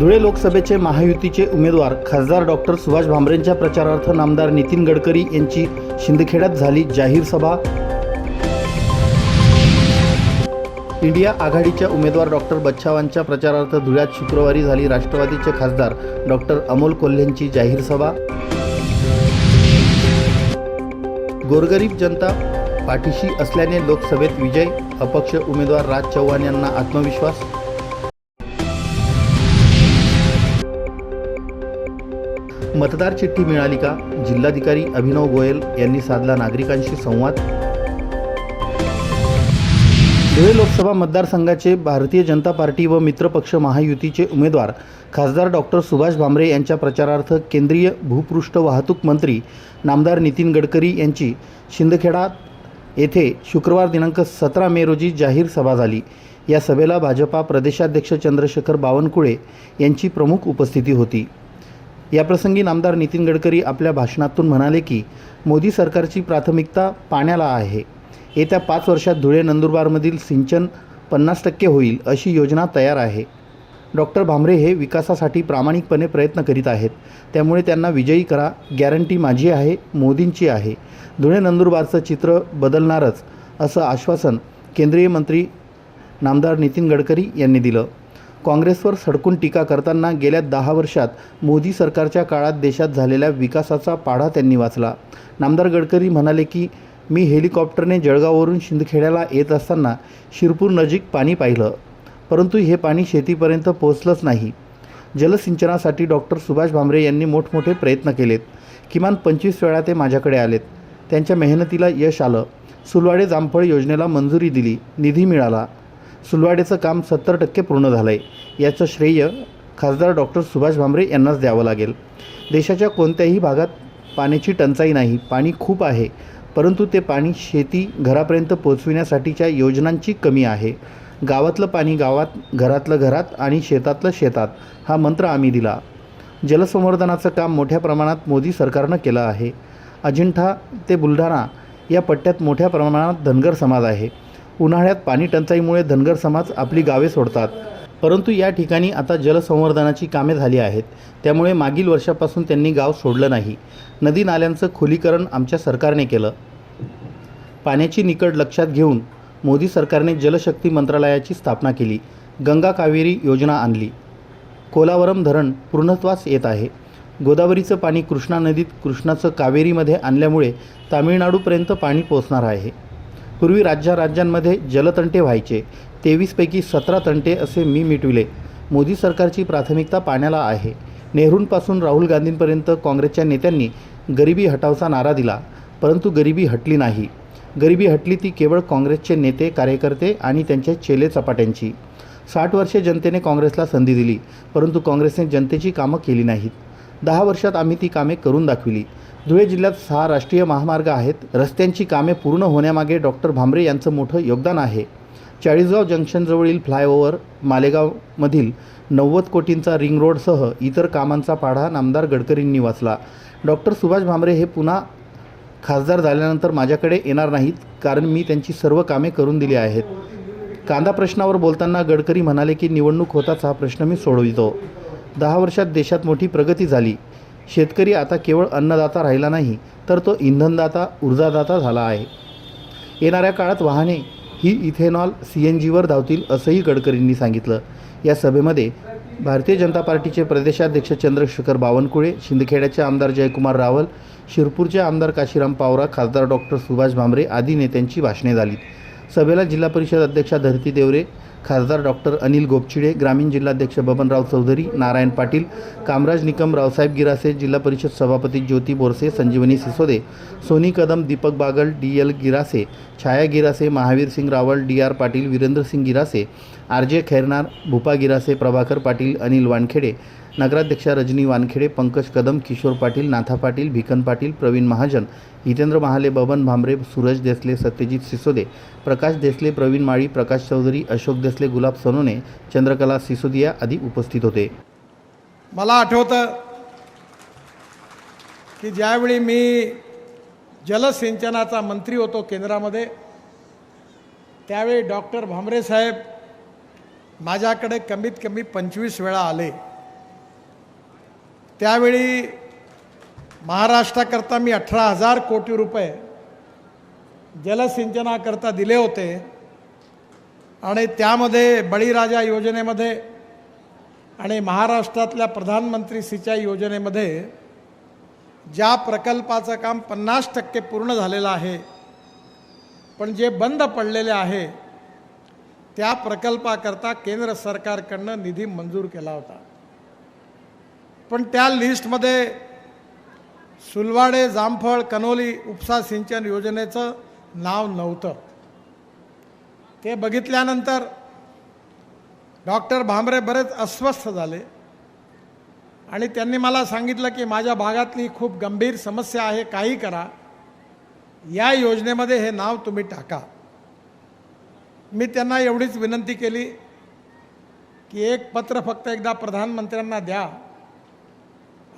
धुळे लोकसभेचे महायुतीचे उमेदवार खासदार डॉक्टर सुभाष भामरेंच्या प्रचारार्थ नामदार नितीन गडकरी यांची शिंदखेड्यात झाली जाहीर सभा. इंडिया आघाडीच्या उमेदवार डॉक्टर बच्छावांच्या प्रचारार्थ धुळ्यात शुक्रवारी झाली राष्ट्रवादीचे खासदार डॉक्टर अमोल कोल्हेंची जाहीर सभा. गोरगरीब जनता पाठीशी असल्याने लोकसभेत विजय अपक्ष उमेदवार राज चव्हाण यांना आत्मविश्वास. मतदार चिठ्ठी मिळाली का? जिल्हाधिकारी अभिनव गोयल यांनी साधला नागरिकांशी संवाद. धुळे लोकसभा मतदारसंघाचे भारतीय जनता पार्टी व मित्रपक्ष महायुतीचे उमेदवार खासदार डॉक्टर सुभाष भामरे यांच्या प्रचारार्थ केंद्रीय भूपृष्ठ वाहतूक मंत्री नामदार नितीन गडकरी यांची शिंदखेडा येथे शुक्रवार दिनांक सतरा मे रोजी जाहीर सभा झाली. या सभेला भाजपा प्रदेशाध्यक्ष चंद्रशेखर बावनकुळे यांची प्रमुख उपस्थिती होती. याप्रसंगी नामदार नितीन गडकरी आपल्या भाषणातून म्हणाले की मोदी सरकारची प्राथमिकता पाण्याला आहे. येत्या पाच वर्षात धुळे नंदुरबारमधील सिंचन पन्नास टक्के होईल अशी योजना तयार आहे. डॉक्टर भामरे हे विकासासाठी प्रामाणिकपणे प्रयत्न करीत आहेत. त्यामुळे त्यांना विजयी करा गॅरंटी माझी आहे मोदींची आहे. धुळे नंदुरबारचं चित्र बदलणारच असं आश्वासन केंद्रीय मंत्री नामदार नितीन गडकरी यांनी दिलं. काँग्रेसवर सडकून टीका करताना गेल्या दहा वर्षात मोदी सरकारच्या काळात देशात झालेल्या विकासाचा पाढा त्यांनी वाचला. नामदार गडकरी म्हणाले की मी हेलिकॉप्टरने जळगाववरून शिंदखेड्याला येत असताना शिरपूर नजीक पाणी पाहिलं. परंतु हे पाणी शेतीपर्यंत पोहोचलंच नाही. जलसिंचनासाठी डॉक्टर सुभाष भामरे यांनी मोठमोठे प्रयत्न केलेत. किमान पंचवीस वेळा ते माझ्याकडे आलेत. त्यांच्या मेहनतीला यश आलं. सुलवाडे जामफळ योजनेला मंजुरी दिली. निधी मिळाला. सुलवाडेचं काम सत्तर टक्के पूर्ण झालं आहे याचं श्रेय खासदार डॉक्टर सुभाष भामरे यांनाच द्यावं लागेल. देशाच्या कोणत्याही भागात पाण्याची टंचाई नाही पाणी खूप आहे परंतु ते पाणी शेती घरापर्यंत पोचविण्यासाठीच्या योजनांची कमी आहे. गावातलं पाणी गावात घरातलं घरात आणि शेतातलं शेतात हा मंत्र आम्ही दिला. जलसंवर्धनाचं काम मोठ्या प्रमाणात मोदी सरकारनं केलं आहे. अजिंठा ते बुलढाणा या पट्ट्यात मोठ्या प्रमाणात धनगर समाज आहे. उन्हाळ्यात पाणी टंचाईमुळे धनगर समाज आपली गावे सोडतात. परंतु या ठिकाणी आता जलसंवर्धनाची कामे झाली आहेत. त्यामुळे मागील वर्षापासून त्यांनी गाव सोडलं नाही. नदी नाल्यांचं खोलीकरण आमच्या सरकारने केलं. पाण्याची निकड लक्षात घेऊन मोदी सरकारने जलशक्ती मंत्रालयाची स्थापना केली. गंगा कावेरी योजना आणली. कोलावरम धरण पूर्णत्वास येत आहे. गोदावरीचं पाणी कृष्णा नदीत कृष्णाचं कावेरीमध्ये आणल्यामुळे तामिळनाडूपर्यंत पाणी पोचणार आहे. पूर्वी राज्या राज्यांमध्ये जलतंटे व्हायचे. तेवीसपैकी सतरा तंटे असे मी मिटविले. मोदी सरकारची प्राथमिकता पाण्याला आहे. नेहरूंपासून राहुल गांधींपर्यंत काँग्रेसच्या नेत्यांनी गरिबी हटावचा नारा दिला. परंतु गरिबी हटली नाही. गरिबी हटली ती केवळ काँग्रेसचे नेते कार्यकर्ते आणि त्यांच्या चेले चपाट्यांची. साठ वर्षे जनतेने काँग्रेसला संधी दिली परंतु काँग्रेसने जनतेची कामं केली नाहीत. दहा वर्षात आम्ही ती कामे करून दाखविली. धुळे जिल्ह्यात सहा राष्ट्रीय महामार्ग आहेत. रस्त्यांची कामे पूर्ण होण्यामागे डॉक्टर भांबरे यांचं मोठं योगदान आहे. चाळीसगाव जंक्शनजवळील फ्लायओव्हर मालेगावमधील नव्वद कोटींचा रिंग रोडसह इतर कामांचा पाढा नामदार गडकरींनी वाचला. डॉक्टर सुभाष भामरे हे पुन्हा खासदार झाल्यानंतर माझ्याकडे येणार नाहीत कारण मी त्यांची सर्व कामे करून दिली आहेत. कांदा प्रश्नावर बोलताना गडकरी म्हणाले की निवडणूक होताच हा प्रश्न मी सोडवितो. दहा वर्षात देशात मोठी प्रगती झाली. शेतकरी आता केवळ अन्नदाता राहिला नाही तर तो इंधनदाता ऊर्जादाता झाला आहे. येणाऱ्या काळात वाहने ही इथेनॉल सी एन जीवर धावतील असंही गडकरींनी सांगितलं. या सभेमध्ये भारतीय जनता पार्टीचे प्रदेशाध्यक्ष चंद्रशेखर बावनकुळे शिंदखेड्याचे आमदार जयकुमार रावल शिरपूरचे आमदार काशीराम पावरा खासदार डॉक्टर सुभाष भामरे आदी नेत्यांची भाषणे झाली सभेला जिल्हा परिषद अध्यक्षा धरती देवरे खासदार डॉक्टर अनिल गोपचिडे ग्रामीण जिल्हाध्यक्ष बबनराव चौधरी नारायण पाटील कामराज निकम रावसाहेब गिरासे जिल्हा परिषद सभापती Jyoti Borse Sanjivani Sisode Soni Kadam Deepak Bagal D L Girase Chhaya Girase Mahavir Singh Rawal D R Patil Virendra Singh Girase R J Khairnar भूपा Girase Prabhakar Patil Anil Wankhede नगराध्यक्षा रजनी वानखेडे पंकज कदम किशोर पाटील नाथा पाटील भिकन पाटील प्रवीण महाजन हितेंद्र महाले बबन भांबरे सूरज देसले सत्यजित सिसोदे प्रकाश देसले प्रवीण माळी प्रकाश चौधरी अशोक देसले गुलाब सोनोने चंद्रकला सिसोदिया आदी उपस्थित होते. मला आठवतं की ज्यावेळी मी जलसिंचनाचा मंत्री होतो केंद्रामध्ये त्यावेळी डॉक्टर भांबरे साहेब माझ्याकडे कमीत कमी पंचवीस वेळा आले. त्यावेळी महाराष्ट्राकरता मी अठरा हजार कोटी रुपये जलसिंचनाकरता दिले होते. आणि त्यामध्ये बळीराजा योजनेमध्ये आणि महाराष्ट्रातल्या प्रधानमंत्री सिंचाई योजनेमध्ये ज्या प्रकल्पाचं काम पन्नास टक्के पूर्ण झालेलं आहे पण जे बंद पडलेले आहे त्या प्रकल्पाकरता केंद्र सरकारकडनं निधी मंजूर केला होता. पण त्या लिस्टमध्ये सुलवाडे जामफळ कनोली उपसा सिंचन योजनेचं नाव नव्हतं. ते बघितल्यानंतर डॉक्टर भांबरे बरेच अस्वस्थ झाले. आणि त्यांनी मला सांगितलं की माझ्या भागातली खूप गंभीर समस्या आहे काही करा. या योजनेमध्ये हे नाव तुम्ही टाका. मी त्यांना एवढीच विनंती केली की एक पत्र फक्त एकदा प्रधानमंत्र्यांना द्या.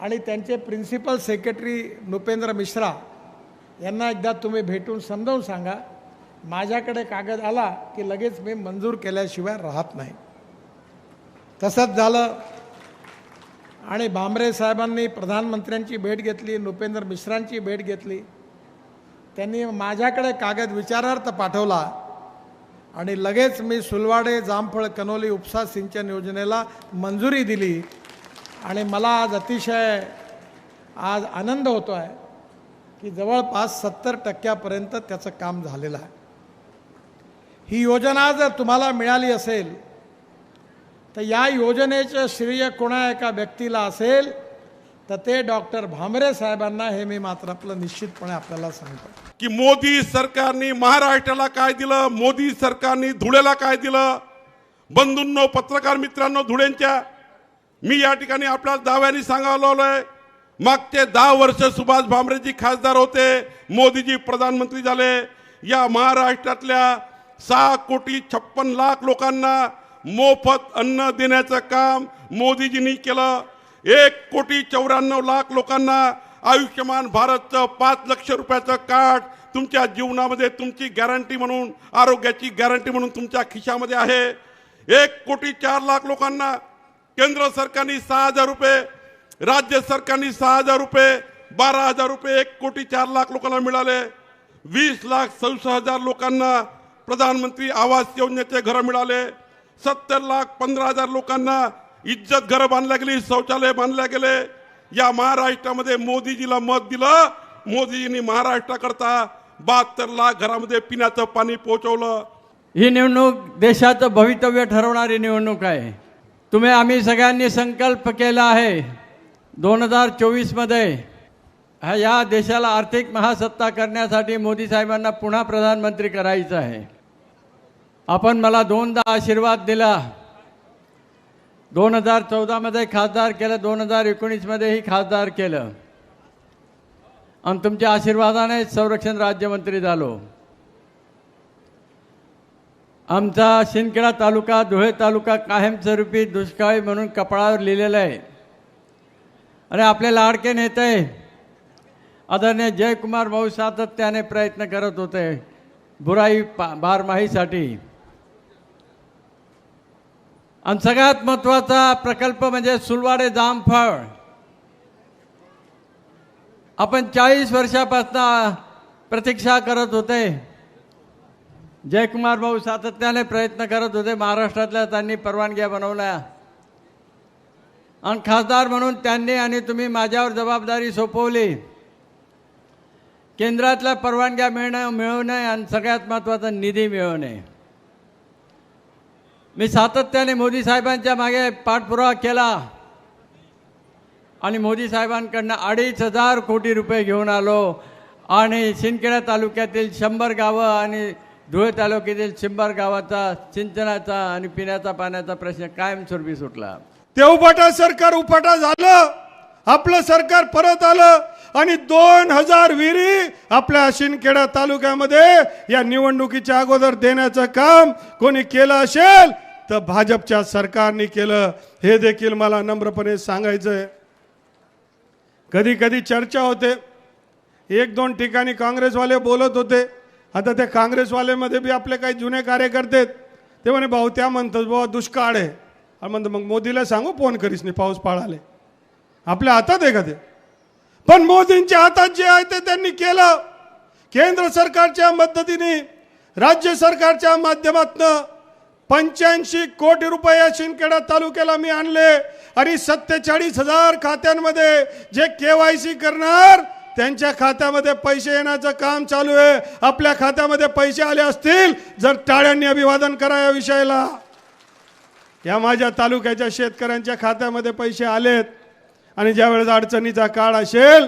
आणि त्यांचे प्रिन्सिपल सेक्रेटरी नृपेंद्र मिश्रा यांना एकदा तुम्ही भेटून समजावून सांगा. माझ्याकडे कागद आला की लगेच मी मंजूर केल्याशिवाय राहत नाही. तसंच झालं. आणि भांबरे साहेबांनी प्रधानमंत्र्यांची भेट घेतली नृपेंद्र मिश्रांची भेट घेतली. त्यांनी माझ्याकडे कागद विचारार्थ पाठवला. आणि लगेच मी सुलवाडे जामफळ कनोली उपसा सिंचन योजनेला मंजुरी दिली. आणि मला आज अतिशय आज आनंद होतो आहे की जवळपास सत्तर टक्क्यापर्यंत त्याचं काम झालेलं आहे. ही योजना जर तुम्हाला मिळाली असेल तर या योजनेचं श्रेय कोणा एका व्यक्तीला असेल तर ते डॉक्टर भामरे साहेबांना हे मी मात्र आपलं निश्चितपणे आपल्याला सांगतो. की मोदी सरकारने महाराष्ट्राला काय दिलं? मोदी सरकारने धुळ्याला काय दिलं? बंधूंनो पत्रकार मित्रांनो धुळ्यांच्या मी या ठिकाणी आपल्या दाव्याने सांगावलोय मागचे दहा वर्ष सुभाष भामरेजी खासदार होते मोदीजी प्रधानमंत्री झाले. या महाराष्ट्रातल्या सहा कोटी छप्पन लाख लोकांना मोफत अन्न देण्याचं काम मोदीजींनी केलं. एक कोटी चौऱ्याण्णव लाख लोकांना आयुष्यमान भारतचं पाच लक्ष रुपयाचं कार्ड तुमच्या जीवनामध्ये तुमची गॅरंटी म्हणून आरोग्याची गॅरंटी म्हणून तुमच्या खिशामध्ये आहे. एक कोटी चार लाख लोकांना केंद्र सरकारने सहा हजार रुपये राज्य सरकारने सहा हजार रुपये बारा हजार रुपये एक कोटी चार लाख लोकांना मिळाले. वीस लाख सव्वीस हजार लोकांना प्रधानमंत्री आवास योजनेचे घरं मिळाले. सत्तर लाख पंधरा हजार लोकांना इज्जत घरं बांधल्या गेली शौचालय बांधल्या गेले. या महाराष्ट्रामध्ये मोदीजीला मत दिलं. मोदीजींनी महाराष्ट्राकरता बहात्तर लाख घरामध्ये पिण्याचं पाणी पोहोचवलं. ही निवडणूक देशाचं भवितव्य ठरवणारी निवडणूक आहे. तुम्ही आम्ही सगळ्यांनी संकल्प केला आहे दोन हजार चोवीसमध्ये ह्या या देशाला आर्थिक महासत्ता करण्यासाठी मोदी साहेबांना पुन्हा प्रधानमंत्री करायचं आहे. आपण मला दोनदा आशीर्वाद दिला. दोन हजार चौदामध्ये खासदार केलं दोन हजार एकोणीसमध्येही खासदार केलं. आणि तुमच्या आशीर्वादाने संरक्षण राज्यमंत्री झालो. आमचा शिंदखेडा तालुका धुळे तालुका कायमस्वरूपी दुष्काळी म्हणून कपाळावर लिहिलेला आहे. आणि आपले लाडके नेते आदरणीय जयकुमार भाऊ सातत्याने प्रयत्न करत होते बुराई पा बारमाहीसाठी. आणि सगळ्यात महत्त्वाचा प्रकल्प म्हणजे सुलवाडे जामफळ. आपण चाळीस वर्षापासून प्रतीक्षा करत होते. जयकुमार भाऊ सातत्याने प्रयत्न करत होते. महाराष्ट्रातल्या त्यांनी परवानग्या बनवल्या. आणि खासदार म्हणून त्यांनी आणि तुम्ही माझ्यावर जबाबदारी सोपवली. केंद्रातल्या परवानग्या मिळणं मिळवणे आणि सगळ्यात महत्त्वाचं निधी मिळवणे मी सातत्याने मोदी साहेबांच्या मागे पाठपुरावा केला. आणि मोदी साहेबांकडनं अडीच हजार कोटी रुपये घेऊन आलो. आणि शिंदखेडा तालुक्यातील शंभर गावं आणि धुळे तालुक्यातील चिंबर गावाचा सिंचनाचा आणि पिण्याचा पाण्याचा प्रश्न कायमस्वरूपी सुटला. ते उपाटा सरकार उपाटा झालं आपलं सरकार परत आलं आणि दोन हजार विहिरी आपल्या शिंदखेडा तालुक्यामध्ये या निवडणुकीच्या अगोदर देण्याचं काम कोणी केलं असेल तर भाजपच्या सरकारने केलं. हे देखील मला नम्रपणे सांगायचं आहे कधी कधी चर्चा होते. एक दोन ठिकाणी काँग्रेसवाले बोलत होते. आता त्या काँग्रेसवाल्यामध्ये बी आपले काही जुने कार्यकर्ते आहेत. ते म्हणे भाऊ त्या म्हणतात बाबा दुष्काळ आहे. आणि म्हणतो मग मोदीला सांगू फोन करीस नाही पाऊस पाळाले. आपल्या हातात आहे का ते? पण मोदींच्या हातात जे आहे ते त्यांनी केलं. केंद्र सरकारच्या मदतीने राज्य सरकारच्या माध्यमातनं पंच्याऐंशी कोटी रुपये या शिंदखेडा तालुक्याला मी आणले. आणि सत्तेचाळीस हजार खात्यांमध्ये जे केवायसी करणार त्यांच्या खात्यामध्ये पैसे येण्याचं काम चालू आहे. आपल्या खात्यामध्ये पैसे आले असतील जर टाळ्यांनी अभिवादन करा या विषयाला. या माझ्या तालुक्याच्या शेतकऱ्यांच्या खात्यामध्ये पैसे आलेत आणि ज्यावेळेस अडचणीचा काळ असेल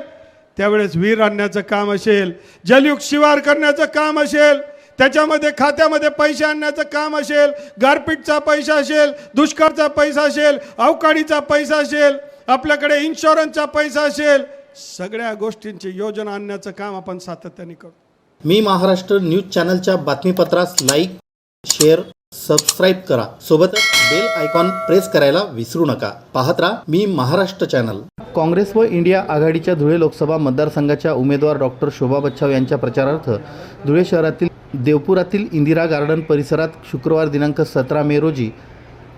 त्यावेळेस विहीर आणण्याचं काम असेल जलयुग शिवार करण्याचं काम असेल त्याच्यामध्ये खात्यामध्ये पैसे आणण्याचं काम असेल गारपीटचा पैसा असेल दुष्काळचा पैसा असेल अवकाळीचा पैसा असेल आपल्याकडे इन्शुरन्सचा पैसा असेल सगळ्या गोष्टींची योजना आणण्याचं काम आपण सातत्याने करतो मी महाराष्ट्र न्यूज चॅनलच्या बातमीपत्रास लाईक शेअर सबस्क्राईब करा. सोबतच बेल आयकॉन प्रेस करायला विसरू नका. पाहत राहा मी महाराष्ट्र चॅनल. काँग्रेस व इंडिया आघाडीच्या धुळे लोकसभा मतदारसंघाच्या उमेदवार डॉक्टर शोभा बच्छाव यांच्या प्रचारार्थ धुळे शहरातील देवपुरातील इंदिरा गार्डन परिसरात शुक्रवार दिनांक सतरा मे रोजी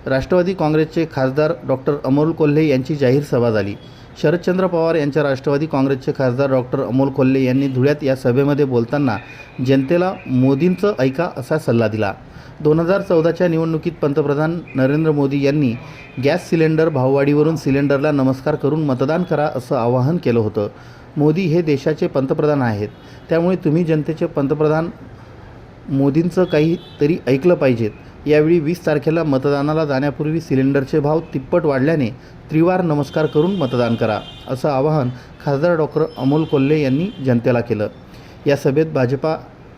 राष्ट्रवादी काँग्रेसचे खासदार डॉक्टर अमोल कोल्हे यांची जाहीर सभा झाली. शरदचंद्र पवार यांच्या राष्ट्रवादी काँग्रेसचे खासदार डॉक्टर अमोल कोल्हे यांनी धुळ्यात या सभेमध्ये बोलताना जनतेला मोदींचं ऐका असा सल्ला दिला. दोन हजार चौदाच्या निवडणुकीत पंतप्रधान नरेंद्र मोदी यांनी गॅस सिलेंडर भाववाढीवरून सिलेंडरला नमस्कार करून मतदान करा असं आवाहन केलं होतं. मोदी हे देशाचे पंतप्रधान आहेत. त्यामुळे तुम्ही जनतेचे पंतप्रधान मोदींचं काहीतरी ऐकलं पाहिजेत. यावेळी वीस तारखेला मतदानाला जाण्यापूर्वी सिलेंडरचे भाव तिप्पट वाढल्याने त्रिवार नमस्कार करून मतदान करा असं आवाहन खासदार डॉक्टर अमोल कोल्हे यांनी जनतेला केलं. या सभेत भाजपा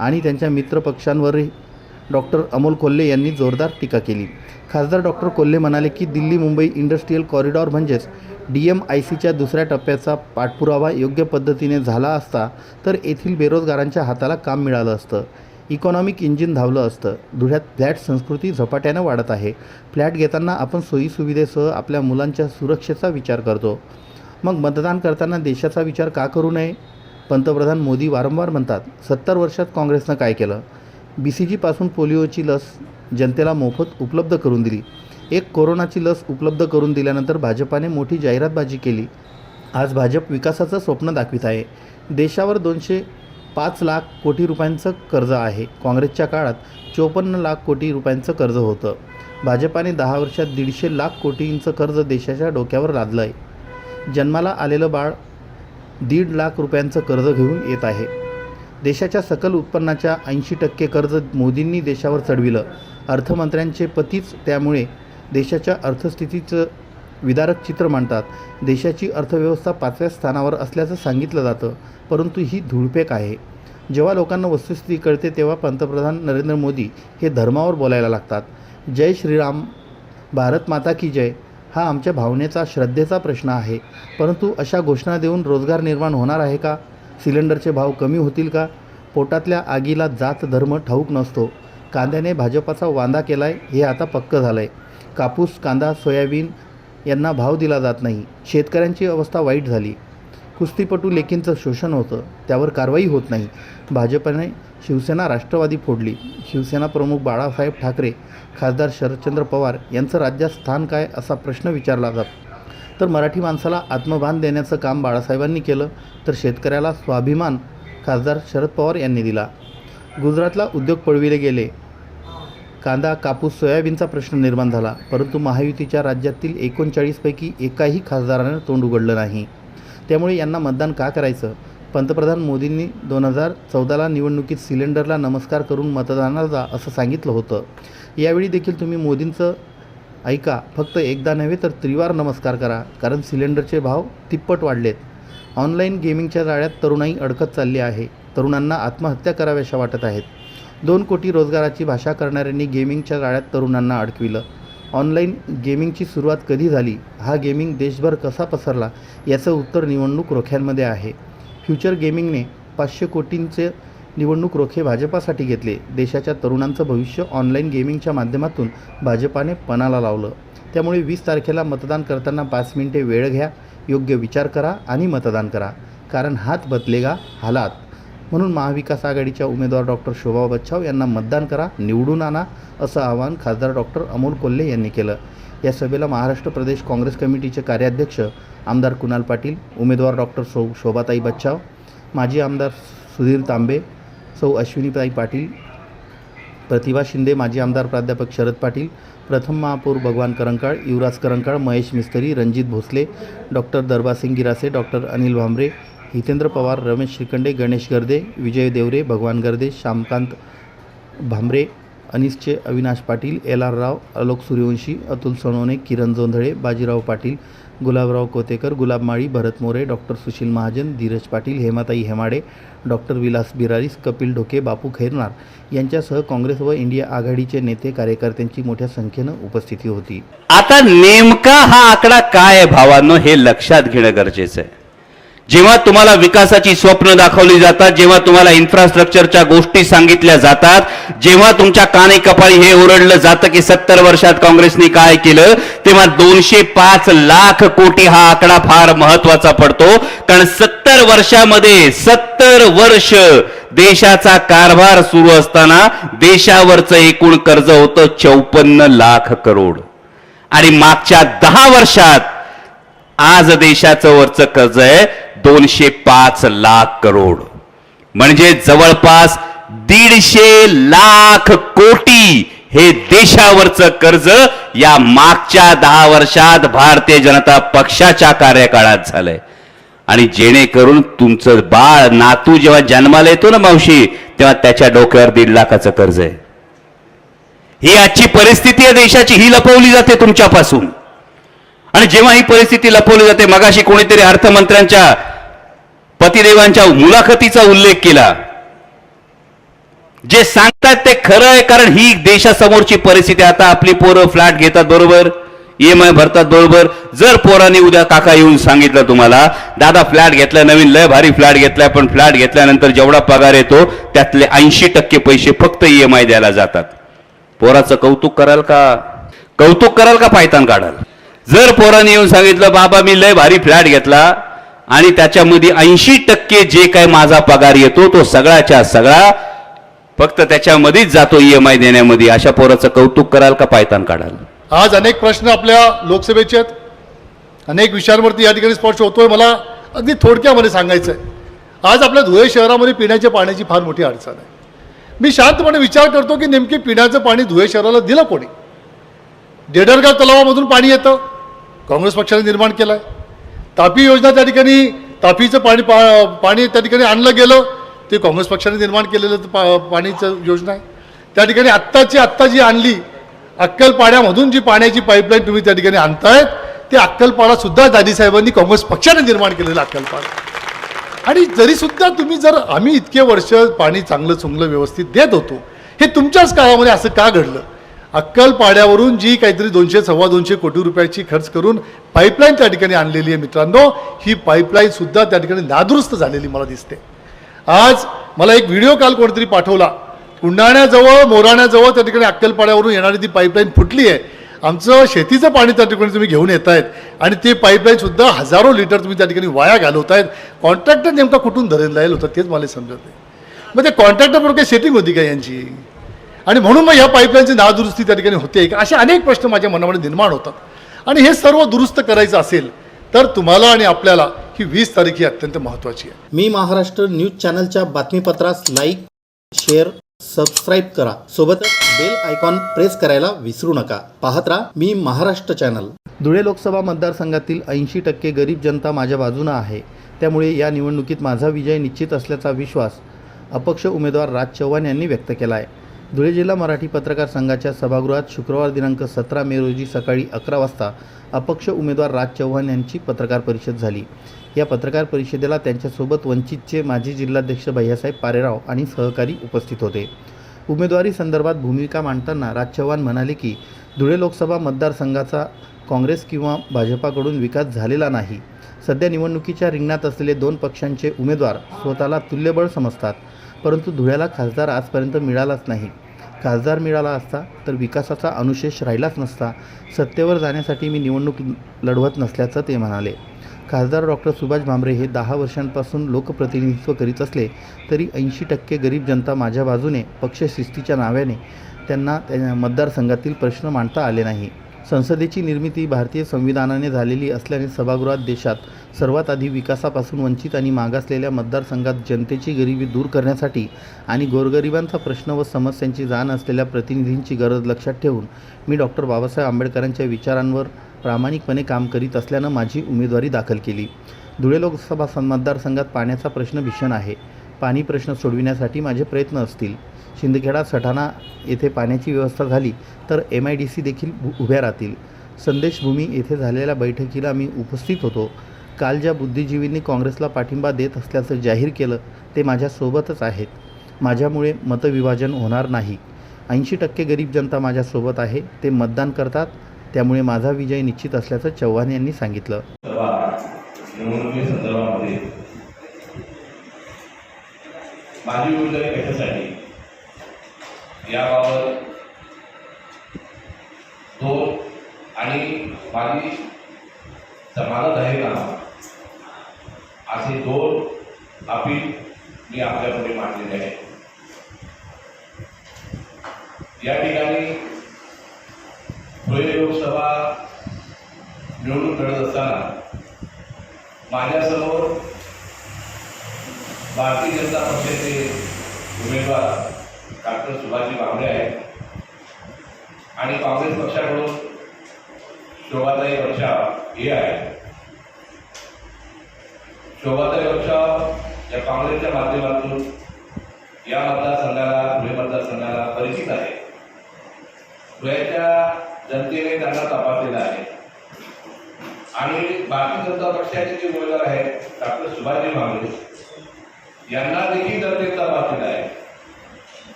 आणि त्यांच्या मित्रपक्षांवरही डॉक्टर अमोल कोल्हे यांनी जोरदार टीका केली. खासदार डॉक्टर कोल्हे म्हणाले की दिल्ली मुंबई इंडस्ट्रीयल कॉरिडॉर म्हणजेच डी एम आय सीच्या दुसऱ्या टप्प्याचा पाठपुरावा योग्य पद्धतीने झाला असता तर येथील बेरोजगारांच्या हाताला काम मिळालं असतं. इकॉनॉमिक इंजिन धावलं असतं. धुळ्यात फ्लॅट संस्कृती झपाट्यानं वाढत आहे. फ्लॅट घेताना आपण सोयीसुविधेसह आपल्या मुलांच्या सुरक्षेचा विचार करतो. मग मतदान करताना देशाचा विचार का करू नये? पंतप्रधान मोदी वारंवार म्हणतात सत्तर वर्षात काँग्रेसनं काय केलं? बी सी जीपासून पोलिओची लस जनतेला मोफत उपलब्ध करून दिली. एक कोरोनाची लस उपलब्ध करून दिल्यानंतर भाजपाने मोठी जाहिरातबाजी केली. आज भाजप विकासाचं स्वप्न दाखवित आहे. देशावर दोनशे पाच लाख कोटी रुपयांचं कर्ज आहे. काँग्रेसच्या काळात चोपन्न लाख कोटी रुपयांचं कर्ज होतं. भाजपाने दहा वर्षात दीडशे लाख कोटींचं कर्ज देशाच्या डोक्यावर लादलं आहे जन्माला आलेलं बाळ दीड लाख रुपयांचं कर्ज घेऊन येत आहे. देशाच्या सकल उत्पन्नाच्या ऐंशी टक्के कर्ज मोदींनी देशावर चढविलं. अर्थमंत्र्यांचे पतीच त्यामुळे देशाच्या अर्थस्थितीचं विदारक चित्र मांडतात. देशाची अर्थव्यवस्था पाचव्या स्थानावर असल्याचं सांगितलं जातं परंतु ही धूळपेक आहे. जेव्हा लोकांना वस्तुस्थिती कळते तेव्हा पंतप्रधान नरेंद्र मोदी हे धर्मावर बोलायला लागतात. जय श्रीराम भारत माता की जय हा आमच्या भावनेचा श्रद्धेचा प्रश्न आहे. परंतु अशा घोषणा देऊन रोजगार निर्माण होणार आहे का? सिलेंडरचे भाव कमी होतील का? पोटातल्या आगीला जात धर्म ठाऊक नसतो. कांद्याने भाजपाचा वांदा केला आहे हे आता पक्क झालं आहे कापूस कांदा सोयाबीन यांना भाव दिला जात नाही. शेतकऱ्यांची अवस्था वाईट झाली. कुस्तीपटू लेखींचं शोषण होतं. त्यावर कारवाई होत नाही. भाजपने शिवसेना राष्ट्रवादी फोडली. शिवसेना प्रमुख बाळासाहेब ठाकरे खासदार शरदचंद्र पवार यांचं राज्यात स्थान काय असा प्रश्न विचारला जातो. तर मराठी माणसाला आत्मभान देण्याचं काम बाळासाहेबांनी केलं तर शेतकऱ्याला स्वाभिमान खासदार शरद पवार यांनी दिला. गुजरातला उद्योग पळविले गेले. कांदा कापूस सोयाबीनचा प्रश्न निर्माण झाला. परंतु महायुतीच्या राज्यातील एकोणचाळीसपैकी एकाही खासदारानं तोंड उघडलं नाही. त्यामुळे यांना मतदान का करायचं? पंतप्रधान मोदींनी दोन हजार चौदाला निवडणुकीत सिलेंडरला नमस्कार करून मतदानाला जा असं सांगितलं होतं. यावेळी देखील तुम्ही मोदींचं ऐका. फक्त एकदा नव्हे तर त्रिवार नमस्कार करा कारण सिलेंडरचे भाव तिप्पट वाढलेत. ऑनलाईन गेमिंगच्या जाळ्यात तरुणाई अडकत चालली आहे. तरुणांना आत्महत्या कराव्याशा वाटत आहेत. दोन कोटी रोजगाराची भाषा करणाऱ्यांनी गेमिंगच्या जाळ्यात तरुणांना अडकविलं. ऑनलाईन गेमिंगची सुरुवात कधी झाली? हा गेमिंग देशभर कसा पसरला? याचं उत्तर निवडणूक रोख्यांमध्ये आहे. फ्युचर गेमिंगने पाचशे कोटींचे निवडणूक रोखे भाजपासाठी घेतले. देशाच्या तरुणांचं भविष्य ऑनलाईन गेमिंगच्या माध्यमातून भाजपाने पणाला लावलं. त्यामुळे वीस तारखेला मतदान करताना पाच मिनिटे वेळ घ्या योग्य विचार करा आणि मतदान करा. कारण हात बदलेगा हालात. म्हणून महाविकास आघाडीच्या उमेदवार डॉक्टर शोभा बच्छाव यांना मतदान करा निवडून आणा असं आवाहन खासदार डॉक्टर अमोल कोल्हे यांनी केलं. या सभेला महाराष्ट्र प्रदेश काँग्रेस कमिटीचे कार्याध्यक्ष आमदार कुणाल पाटील उमेदवार डॉक्टर सौ शोभाताई बच्चाव माजी आमदार सुधीर तांबे सौ अश्विनीताई पाटील प्रतिभा शिंदे माजी आमदार प्राध्यापक शरद पाटील प्रथम महापौर Bhagwan Karankal Yuvraj Karankal Mahesh Mistry Ranjit Bhosale doctor Darbasing Girase doctor Anil Bhambare Hitendra Pawar Ramesh Shrikhande Ganesh Garde Vijay Deore Bhagwan Garde Shyamkant Bhambare अनिसचे Avinash Patil L R Rao Alok Suryavanshi Atul Sonawane Kiran Jondhale Bajirao Patil Gulabrao Kotekar Gulab Mali Bharat More doctor Sushil Mahajan Dheeraj Patil Hematai Hemade doctor Vilas Biraris Kapil Dhoke Bapu Khairnar यांच्यासह काँग्रेस व India आघाडीचे नेते कार्यकर्त्यांची मोठ्या संख्येनं उपस्थिती होती. आता नेमका हा आकडा काय आहे भावानं हे लक्षात घेणं गरजेचं आहे. जेव्हा तुम्हाला विकासाची स्वप्न दाखवली जातात जेव्हा तुम्हाला इन्फ्रास्ट्रक्चरच्या गोष्टी सांगितल्या जातात जेव्हा तुमच्या काने कपाळी हे ओरडलं जातं की सत्तर वर्षात काँग्रेसने काय केलं तेव्हा दोनशे पाच लाख कोटी हा आकडा फार महत्त्वाचा पडतो. कारण सत्तर वर्षामध्ये सत्तर वर्ष देशाचा कारभार सुरू असताना देशावरचं एकूण कर्ज होतं चौपन्न लाख करोड. आणि मागच्या दहा वर्षात आज देशाचं वरचं कर्ज आहे दोनशे पाच लाख करोड. म्हणजे जवळपास दीडशे लाख कोटी हे देशावरचं कर्ज या मागच्या दहा वर्षात भारतीय जनता पक्षाच्या कार्यकाळात झालंय. आणि जेणेकरून तुमचं बाळ नातू जेव्हा जन्माला येतो ना मावशी तेव्हा त्याच्या डोक्यावर दीड लाखाचं कर्ज आहे. ही आजची परिस्थिती आहे देशाची. ही लपवली जाते तुमच्यापासून. आणि जेव्हा ही परिस्थिती लपवली जाते मगाशी कोणीतरी अर्थमंत्र्यांच्या पतिदेवांच्या मुलाखतीचा उल्लेख केला. जे सांगतात ते खरं आहे कारण ही देशासमोरची परिस्थिती आता आपली पोरं फ्लॅट घेतात बरोबर? ईएमआय भरतात बरोबर? जर पोरांनी उद्या काका येऊन सांगितलं तुम्हाला दादा फ्लॅट घेतला नवीन लय भारी फ्लॅट घेतलाय पण फ्लॅट घेतल्यानंतर जेवढा पगार येतो त्यातले ऐंशी टक्के पैसे फक्त ईएमआय द्यायला जातात. पोराचं कौतुक कराल का? कौतुक कराल का? पायतान काढाल. जर पोरांनी येऊन सांगितलं बाबा मी लय भारी फ्लॅट घेतला आणि त्याच्यामध्ये ऐंशी टक्के जे काय माझा पगार येतो तो सगळ्याच्या सगळा फक्त त्याच्यामध्येच जातो ईएमआय देण्यामध्ये. अशा पोराचं कौतुक कराल का पायतान काढाल? आज अनेक प्रश्न आपल्या लोकसभेचे आहेत. अनेक विषयांवरती या ठिकाणी स्पर्श होतोय. मला अगदी थोडक्यामध्ये सांगायचं आहे आज आपल्या धुळे शहरामध्ये पिण्याच्या पाण्याची फार मोठी अडचण आहे. मी शांतपणे विचार करतो की नेमके पिण्याचं पाणी धुळे शहराला दिलं कोणी? डेडरगाव तलावामधून पाणी येतं. काँग्रेस पक्षाने निर्माण केलं आहे तापी योजना त्या ठिकाणी तापीचं पाणी पा पाणी त्या ठिकाणी आणलं गेलं. ते काँग्रेस पक्षाने निर्माण केलेलं पा पाणीचं योजना आहे. त्या ठिकाणी आत्ताची आत्ता जी आणली अक्कलपाड्यामधून जी पाण्याची पाईपलाईन तुम्ही त्या ठिकाणी आणतायत ते अक्कलपाडासुद्धा दादीसाहेबांनी काँग्रेस पक्षाने निर्माण केलेलं अक्कलपाडा. आणि जरीसुद्धा तुम्ही जर आम्ही इतके वर्ष पाणी चांगलं चुंगलं व्यवस्थित देत होतो हे तुमच्याच काळामध्ये असं का घडलं? अक्कलपाड्यावरून जी काहीतरी दोनशे सव्वा दोनशे कोटी रुपयाची खर्च करून पाईपलाईन त्या ठिकाणी आणलेली आहे मित्रांनो. ही पाईपलाईन सुद्धा त्या ठिकाणी नादुरुस्त झालेली मला दिसते. आज मला एक व्हिडिओ काल कोणतरी पाठवला. कुंडाण्याजवळ मोराण्याजवळ त्या ठिकाणी अक्कलपाड्यावरून येणारी ती पाईपलाईन फुटली आहे. आमचं शेतीचं पाणी त्या ठिकाणी तुम्ही घेऊन येत आहेत आणि ते पाईपलाईनसुद्धा हजारो लिटर तुम्ही त्या ठिकाणी वाया घालवत आहेत कॉन्ट्रॅक्टर नेमका कुठून धरेल राहील होता तेच मला समजत आहे मग ते कॉन्ट्रॅक्टरबरोबर काही सेटिंग होती का यांची? आणि म्हणून मग ह्या पाईपलाईनची नादुरुस्ती त्या ठिकाणी होते. का असे अनेक प्रश्न माझ्या मनामध्ये निर्माण होतात. आणि हे सर्व दुरुस्त करायचं असेल तर तुम्हाला आणि आपल्याला ही वीस तारीख ही अत्यंत महत्त्वाची आहे. मी महाराष्ट्र न्यूज चॅनलच्या बातमीपत्रास लाईक शेअर सबस्क्राईब करा. सोबतच बेल आयकॉन प्रेस करायला विसरू नका. पाहत राहा मी महाराष्ट्र चॅनल धुळे लोकसभा मतदारसंघातील ऐंशी टक्के गरीब जनता माझ्या बाजूनं आहे. त्यामुळे या निवडणुकीत माझा विजय निश्चित असल्याचा विश्वास अपक्ष उमेदवार राज चव्हाण यांनी व्यक्त केला आहे धुळे जिल्हा मराठी पत्रकार संघाच्या सभागृहात शुक्रवार दिनांक सतरा मे रोजी सकाळी अकरा वाजता अपक्ष उमेदवार राज चव्हाण यांची पत्रकार परिषद झाली. या पत्रकार परिषदेला त्यांच्यासोबत वंचितचे माजी जिल्हाध्यक्ष भैयासाहेब पारेराव आणि सहकारी उपस्थित होते. उमेदवारी संदर्भात भूमिका मांडताना राज चव्हाण म्हणाले की धुळे लोकसभा मतदारसंघाचा काँग्रेस किंवा भाजपाकडून विकास झालेला नाही. सध्या निवडणुकीच्या रिंगणात असलेले दोन पक्षांचे उमेदवार स्वतःला तुल्यबळ समजतात. परंतु धुळ्याला खासदार आजपर्यंत मिळालाच नाही. खासदार मिळाला असता तर विकासाचा अनुशेष राहिलाच नसता. सत्तेवर जाण्यासाठी मी निवडणूक लढवत नसल्याचं ते म्हणाले. खासदार डॉक्टर सुभाष भामरे हे दहा वर्षांपासून लोकप्रतिनिधित्व करीत असले तरी ऐंशी टक्के गरीब जनता माझ्या बाजूने पक्षशिस्तीच्या नाव्याने त्यांना त्या मतदारसंघातील प्रश्न मांडता आले नाही. संसदेची निर्मिती भारतीय संविधानाने झालेली असल्याने सभागृहात देशात सर्वात आधी विकासापासून वंचित आणि मागासलेल्या मतदारसंघात जनतेची गरिबी दूर करण्यासाठी आणि गोरगरिबांचा प्रश्न व समस्यांची जाण असलेल्या प्रतिनिधींची गरज लक्षात ठेवून मी डॉक्टर बाबासाहेब आंबेडकरांच्या विचारांवर प्रामाणिकपणे काम करीत असल्यानं माझी उमेदवारी दाखल केली. धुळे लोकसभा मतदारसंघात पाण्याचा प्रश्न भीषण आहे. पाणी प्रश्न सोडविण्यासाठी माझे प्रयत्न असतील. शिंदखेडा सठाणा येथे पाण्याची व्यवस्था झाली तर एम आय डी सी देखील उ- उभ्या राहतील. संदेशभूमी येथे झालेल्या बैठकीला मी उपस्थित होतो. काल ज्या बुद्धिजीवींनी काँग्रेसला पाठिंबा देत असल्याचं जाहीर केलं ते माझ्यासोबतच आहेत. माझ्यामुळे मतविभाजन होणार नाही. ऐंशी टक्के गरीब जनता माझ्यासोबत आहे ते मतदान करतात त्यामुळे माझा विजय निश्चित असल्याचं चव्हाण यांनी सांगितलं. संदर्भामध्ये माझी उमेदवारी याबाबत दोन आणि माझी समाजात आहे का? असे दोन अपील मी आपल्यापुढे मांडलेले आहे. या ठिकाणी धुळे लोकसभा निवडणूक लढत असताना माझ्यासमोर भारतीय जनता पक्षाचे उमेदवार डॉक्टर सुभाजी भामरे आहेत. आणि काँग्रेस पक्षाकडून शोभाताई वर्षा हे आहे शोभाताई वर्षा या काँग्रेसच्या माध्यमातून या मतदारसंघाला धुळे मतदारसंघाला परिचित आहे धुळ्याच्या जनतेने त्यांना तपासलेला आहे. आणि भारतीय जनता पक्षाचे जे उमेदवार आहेत डॉक्टर सुभाषजी भामरे यांना देखील जनतेने तपासलेला आहे.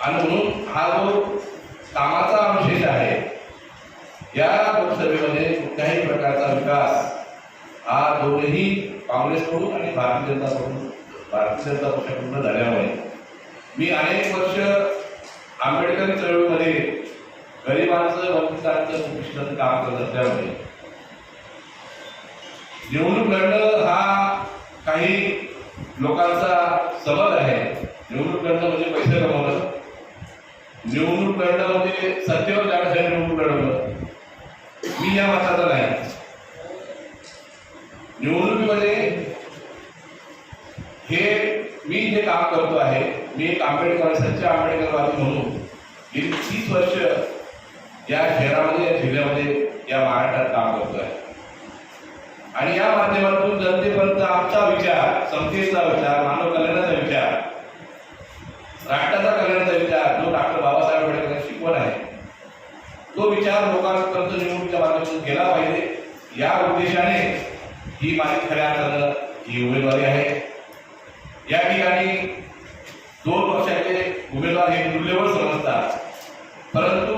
आणि म्हणून हा जो कामाचा अवशेष आहे या लोकसभेमध्ये कुठल्याही प्रकारचा विकास हा दोन्ही काँग्रेसकडून आणि भारतीय जनता जनताकडून भारतीय जनता पक्षाकडून झाल्यामुळे मी अनेक वर्ष आंबेडकर चळवळीमध्ये गरिबांचं वंचितांचं उपिष्टाचं काम करत असल्यामुळे निवडणूक लढणं हा काही लोकांचा समज आहे. निवडणूक लढणं म्हणजे पैसे कमवणं. निवडणूक लढणं म्हणजे सत्तेवर जाण्यासाठी निवडणूक लढवणं मी या मताचा नाही. निवडणुकीमध्ये हे मी जे काम करतो आहे मी एक आंबेडकर सच्चे आंबेडकरवादी म्हणून गेली तीस वर्ष या शहरामध्ये या जिल्ह्यामध्ये या महाराष्ट्रात काम करतो आहे. आणि या माध्यमातून जनतेपर्यंत आमचा विचार समतेचा विचार मानव कल्याणाचा विचार राष्ट्राचा कल्याण विचार जो डॉक्टर बाबासाहेब आंबेडकर शिकवण आहे तो विचार लोकांपर्यंत निवडणुकीच्या माध्यमातून गेला पाहिजे. या उद्देशाने ही माझी खऱ्या अर्थानं ही उमेदवारी आहे. या ठिकाणी दोन पक्षाचे उमेदवार हे मूल्यवर समजतात. परंतु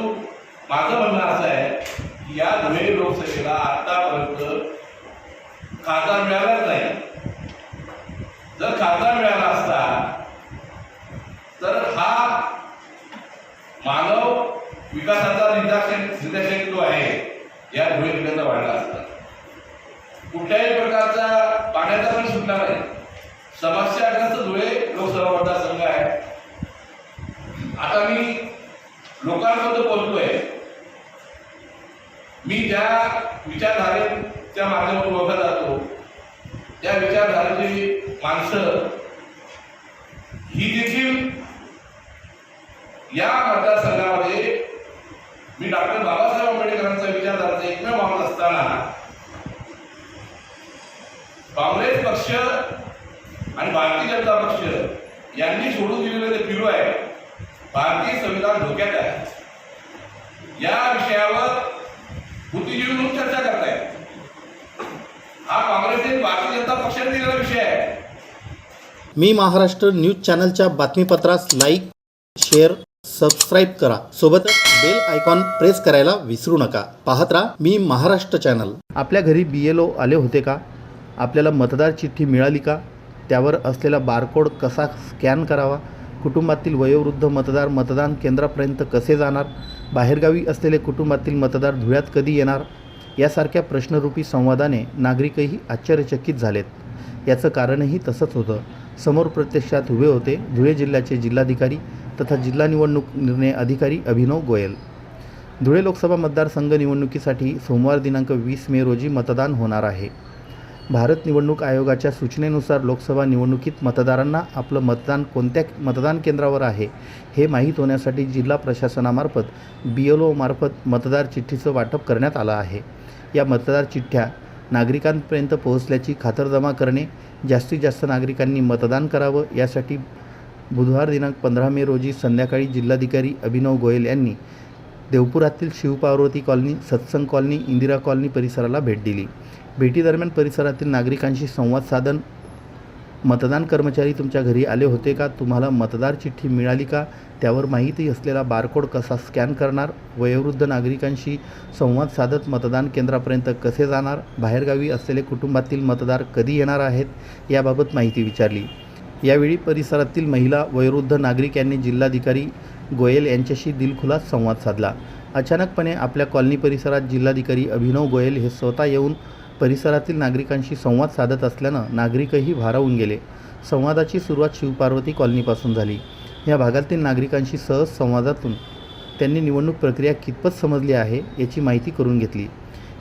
माझं म्हणणं असं आहे की या धुळे लोकसभेला आतापर्यंत खासदार मिळाला नाही जर खासदार मिळाला असता तर हा मानव विकासाचा निर्देशन निर्देशन जो आहे या धुळे जिल्ह्याचा वाढला असता कुठल्याही प्रकारचा पाण्याचा पण सुटणार नाही. समस्याग्रस्त धुळे लोकसभा मतदारसंघ आहे. आता मी लोकांपर्यंत बोलतोय मी ज्या विचारधारेच्या माध्यमातून ओळखला जातो. त्या विचारधारेची माणसं ही देखील या मतदारसंघामध्ये मी डॉक्टर बाबासाहेब आंबेडकरांचा विचारधाराचा एकमेव माणूस असताना काँग्रेस पक्ष आणि भारतीय जनता पक्ष यांनी सोडून दिलेलं जे पिलू आहे भारतीय संविधान धोक्यात आहे. या विषयावर बुद्धिजीवी म्हणून चर्चा करतायत. हा काँग्रेस आणि भारतीय जनता पक्षाने दिलेला विषय आहे. मी महाराष्ट्र न्यूज चॅनलच्या बातमीपत्रास लाईक शेअर सबस्क्राईब करा. सोबतच बेल आयकॉन प्रेस करायला विसरू नका. पाहत राहा मी महाराष्ट्र चॅनल. आपल्या घरी बी एल ओ आले होते का? आपल्याला मतदार चिठ्ठी मिळाली का? त्यावर असलेला बारकोड कसा स्कॅन करावा? कुटुंबातील वयोवृद्ध मतदार मतदान केंद्रापर्यंत कसे जाणार? बाहेरगावी असलेले कुटुंबातील मतदार धुळ्यात कधी येणार? यासारख्या प्रश्नरूपी संवादाने नागरिकही आश्चर्यचकित झालेत. याचं कारणही तसंच होतं. समोर प्रत्यक्षात उभे होते धुळे जिल्ह्याचे जिल्हाधिकारी तथा जिल्हा निवडणूक निर्णय अधिकारी अभिनव गोयल. धुळे लोकसभा मतदारसंघ निवडणुकीसाठी सोमवार दिनांक वीस मे रोजी मतदान होणार आहे. भारत निवडणूक आयोगाच्या सूचनेनुसार लोकसभा निवडणुकीत मतदारांना आपलं मतदान कोणत्या मतदान केंद्रावर आहे हे माहीत होण्यासाठी जिल्हा प्रशासनामार्फत बी एल ओमार्फत मतदार चिठ्ठीचं वाटप करण्यात आलं आहे. या मतदार चिठ्ठ्या नागरिकांपर्यंत पोहोचल्याची खातरजमा करणे जास्तीत जास्त नागरिकांनी मतदान करावं यासाठी बुधवार दिनांक पंधरा मे रोजी संध्याकाळी जिल्हाधिकारी अभिनव गोयल यांनी देवपुरातील Shivparvati colony Satsang colony Indira colony परिसराला भेट दिली. भेटीदरम्यान परिसरातील नागरिकांशी संवाद साधन. मतदान कर्मचारी तुमच्या घरी आले होते का? तुम्हाला मतदार चिठ्ठी मिळाली का? त्यावर माहिती असलेला बारकोड कसा स्कॅन करणार? वयोवृद्ध नागरिकांशी संवाद साधत मतदान केंद्रापर्यंत कसे जाणार? बाहेरगावी असलेले कुटुंबातील मतदार कधी येणार आहेत? याबाबत माहिती विचारली. यावेळी परिसरातील महिला वयोवृद्ध नागरिक यांनी जिल्हाधिकारी गोयल यांच्याशी दिलखुलास संवाद साधला. अचानकपणे आपल्या कॉलनी परिसरात जिल्हाधिकारी अभिनव गोयल हे स्वतः येऊन परिसरातील नागरिकांशी संवाद साधत असल्यानं नागरिकही भारावून गेले. संवादाची सुरुवात शिवपार्वती कॉलनीपासून झाली. या भागातील नागरिकांशी सहज संवादातून त्यांनी निवडणूक प्रक्रिया कितपत समजली आहे याची माहिती करून घेतली.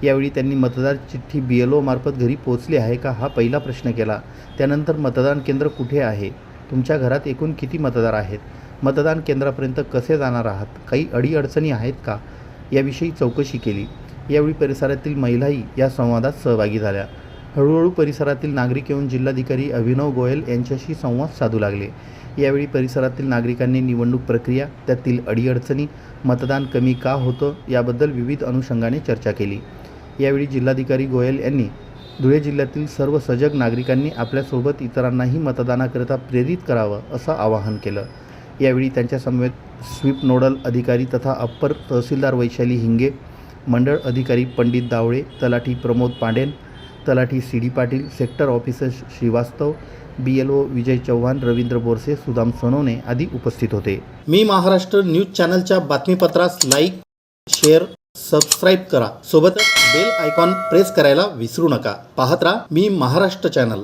यावेळी त्यांनी मतदार चिठ्ठी बी एल ओमार्फत घरी पोहोचली आहे का हा पहिला प्रश्न केला. त्यानंतर मतदान केंद्र कुठे आहे? तुमच्या घरात एकूण किती मतदार आहेत? मतदान केंद्रापर्यंत कसे जाणार आहात? काही अडीअडचणी आहेत का? याविषयी चौकशी केली. यावेळी परिसरातील महिलाही या संवादात सहभागी झाल्या. हळूहळू परिसरातील नागरिक येऊन जिल्हाधिकारी अभिनव गोयल यांच्याशी संवाद साधू लागले. यावेळी परिसरातील नागरिकांनी निवडणूक प्रक्रिया त्यातील अडीअडचणी मतदान कमी का होतं याबद्दल विविध अनुषंगाने चर्चा केली. यावेळी जिल्हाधिकारी गोयल यांनी धुळे जिल्ह्यातील सर्व सजग नागरिकांनी आपल्यासोबत इतरांनाही मतदानाकरिता प्रेरित करावं असं आवाहन केलं. यावेळी त्यांच्या समवेत स्वीप नोडल अधिकारी तथा अप्पर तहसीलदार वैशाली हिंगे मंडळ अधिकारी पंडित दावळे तलाठी प्रमोद पांडेन तलाठी C D Patil sector officer Shrivastava B L O Vijay Chavan Ravindra Borse Sudam Sonawane आदी उपस्थित होते. मी महाराष्ट्र न्यूज चॅनलच्या बातमीपत्रास लाईक शेअर सबस्क्राईब करा. सोबतच बेल आयकॉन प्रेस करायला विसरू नका. पाहत राहा मी महाराष्ट्र चॅनल.